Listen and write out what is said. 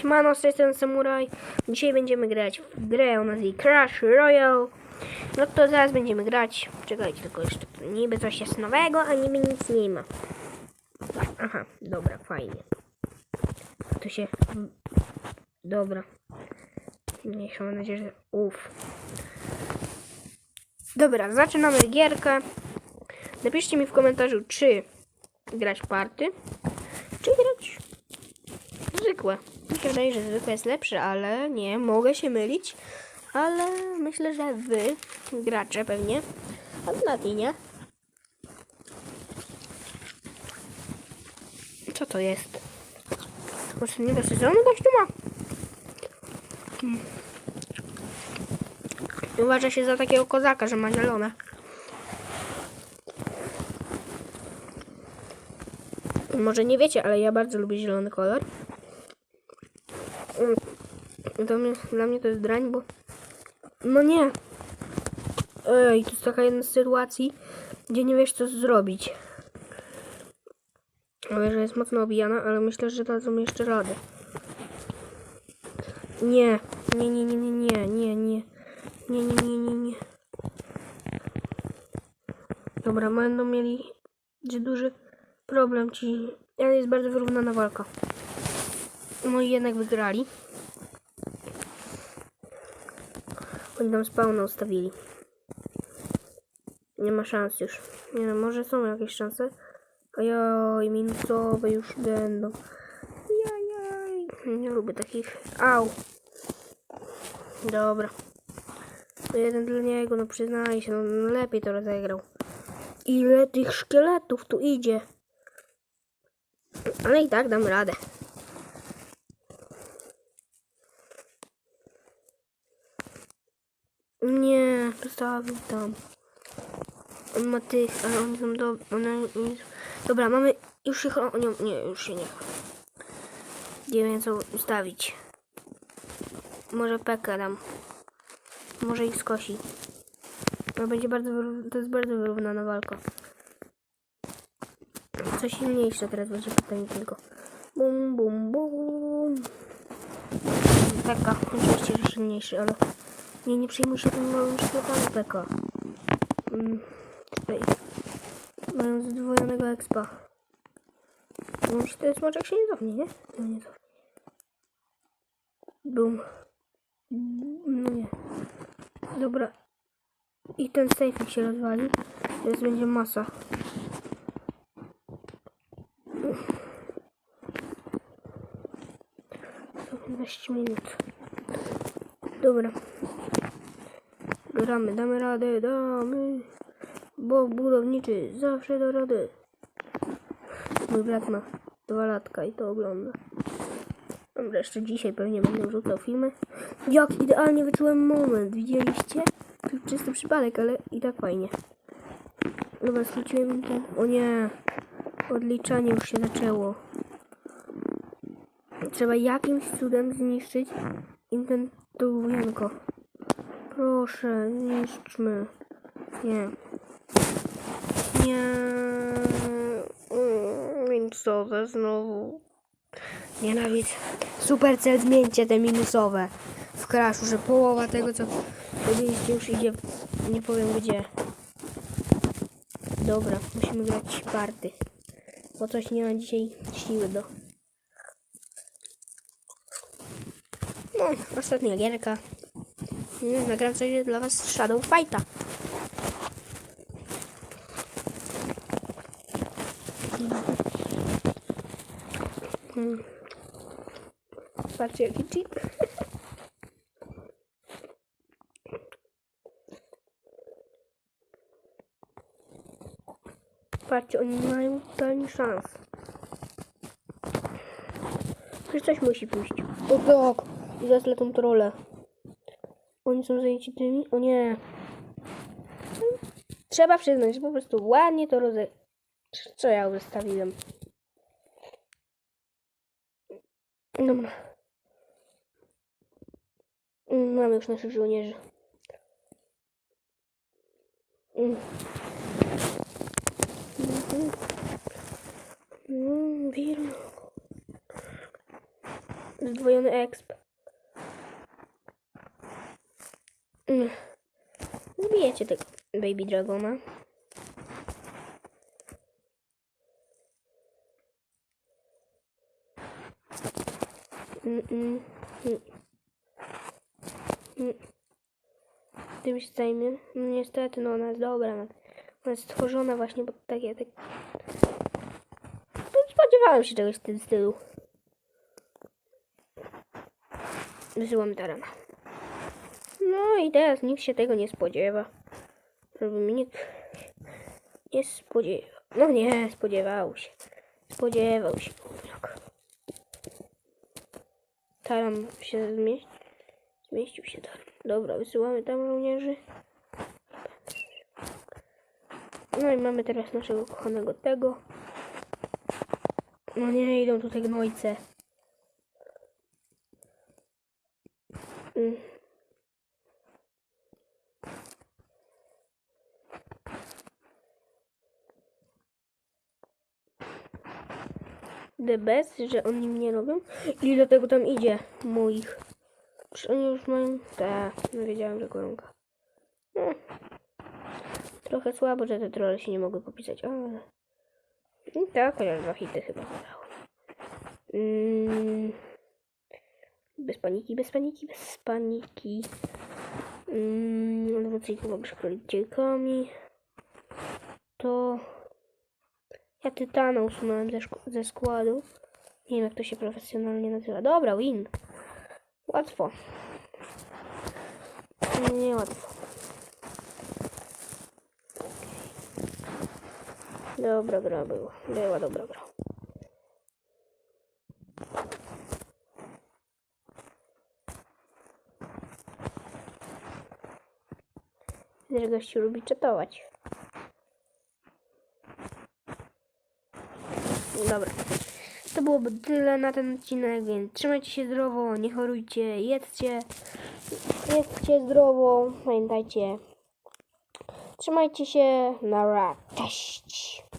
Siemano, z tej strony Samuraj. Dzisiaj będziemy grać w grę o nazwie Crash Royale. No to zaraz będziemy grać. Czekajcie, tylko jeszcze niby coś jest nowego, a niby nic nie ma. Aha, dobra, fajnie. To się... Dobra. Mniejsza mam nadzieję, że... Uff. Dobra, zaczynamy gierkę. Napiszcie mi w komentarzu, czy grać party, czy grać zwykłe. Mi się wydaje, że zwykłe jest lepsze, ale nie, mogę się mylić. Ale myślę, że wy, gracze pewnie, a dla nie. Co to jest? Do sezonu gościu ma? Hmm. Uważa się za takiego kozaka, że ma zielone. Może nie wiecie, ale ja bardzo lubię zielony kolor. To mnie, dla mnie to jest drań, bo... No nie! Ej, to jest taka jedna z sytuacji, gdzie nie wiesz co zrobić. Ale że jest mocno obijana, ale myślę, że dadzą jeszcze radę. Nie, nie, nie, nie, nie, nie, nie, nie. Nie, nie, nie, nie, nie. Dobra, będą mieli duży problem ci. Ale jest bardzo wyrównana walka. No i jednak wygrali. Oni tam spawna ustawili. Nie ma szans już. Nie wiem, może są jakieś szanse. Ojoj, minusowe już będą. Jajaj. Nie lubię takich. Au. Dobra. To jeden dla niego, no przyznaję się, no lepiej to rozegrał. Ile tych szkieletów tu idzie? Ale i tak dam radę. Nie, postawił tam. On ma tych, ale oni są do... One, oni... Dobra, mamy... Już się... cho- Nie, nie, już się nie. Nie wiem co ustawić. Może pekę dam. Może ich skosi. To będzie bardzo... To jest bardzo wyrównana walka. Coś silniejsze teraz będzie pytanie tylko. Bum, bum, bum. Peka, oczywiście, że silniejszy, ale nie, nie przejmuj się tym małym szkieletami Peka. Mm, tutaj. Mają zdwojonego expa. No, czy to jest smaczek się nie cofnie, nie? No nie cofnie. Bum. No nie. Dobra. I ten sejfik się rozwali. Teraz będzie masa. 15 minut. Dobra. Gramy, damy radę, damy. Bo budowniczy zawsze da radę. Mój brat ma dwa latka i to ogląda. Dobra, jeszcze dzisiaj pewnie będę wrzucał filmy. Jak idealnie wyczułem moment, widzieliście? Czysty przypadek, ale i tak fajnie. Dobra, skróciłem im ten... O nie! Odliczanie już się zaczęło. Trzeba jakimś cudem zniszczyć im ten tułwienko. Proszę, zniszczmy. Nie. Nie. Mm, Minusowe znowu. Nienawidzę. Supercell zmieńcie te minusowe. W crashu, że połowa tego co powiedzieliście już idzie. Nie powiem gdzie. Dobra, musimy grać party. Bo coś nie ma dzisiaj siły do. No, ostatnia gierka. Nagram coś dla was Shadow Fighta. Hmm. Patrzcie jaki chip. Patrzcie, oni mają totalnie szans. Coś musi pójść. O tak! Zaraz lecą trole. Oni są zajęci tymi? O nie. Trzeba przyznać, że po prostu ładnie to roze... Co ja ustawiłem? Dobra. Mm, Mamy już naszych żołnierzy. Mm. Mm, wir- Zdwojony exp. Mm. Zbijecie tego Baby Dragona. Mm. Tym się zajmie. No niestety, no ona jest dobra. no. Ona jest stworzona właśnie pod takie... Tak... No, spodziewałem się czegoś w tym stylu. Wysyłam tarana. No i teraz nikt się tego nie spodziewa. Żeby nikt nie spodziewał. No nie, spodziewał się. Spodziewał się. Taram się zmieści. Zmieścił się taram. Dobra, wysyłamy tam żołnierzy. No i mamy teraz naszego kochanego tego. No nie, idą tutaj gnojce. Mm. The best, że oni mnie robią. Ile tego tam idzie? Moich. Czy oni już mają... Tak, no wiedziałem, że koronka. No. Trochę słabo, że te trolle się nie mogły popisać, ale... I tak, chociaż dwa hity chyba zadały. Mm. Bez paniki, bez paniki, bez paniki. Mm, ich uwagę królicielkami. To... Ja tytana usunąłem ze, ze składu. Nie wiem jak to się profesjonalnie nazywa. Dobra, win. Łatwo. Nie łatwo. Dobra gra była. Była dobra gra. Że gościu lubi czatować. Dobra. To byłoby tyle na ten odcinek, więc trzymajcie się zdrowo, nie chorujcie, jedzcie. Jedzcie zdrowo, pamiętajcie. Trzymajcie się, na Cześć!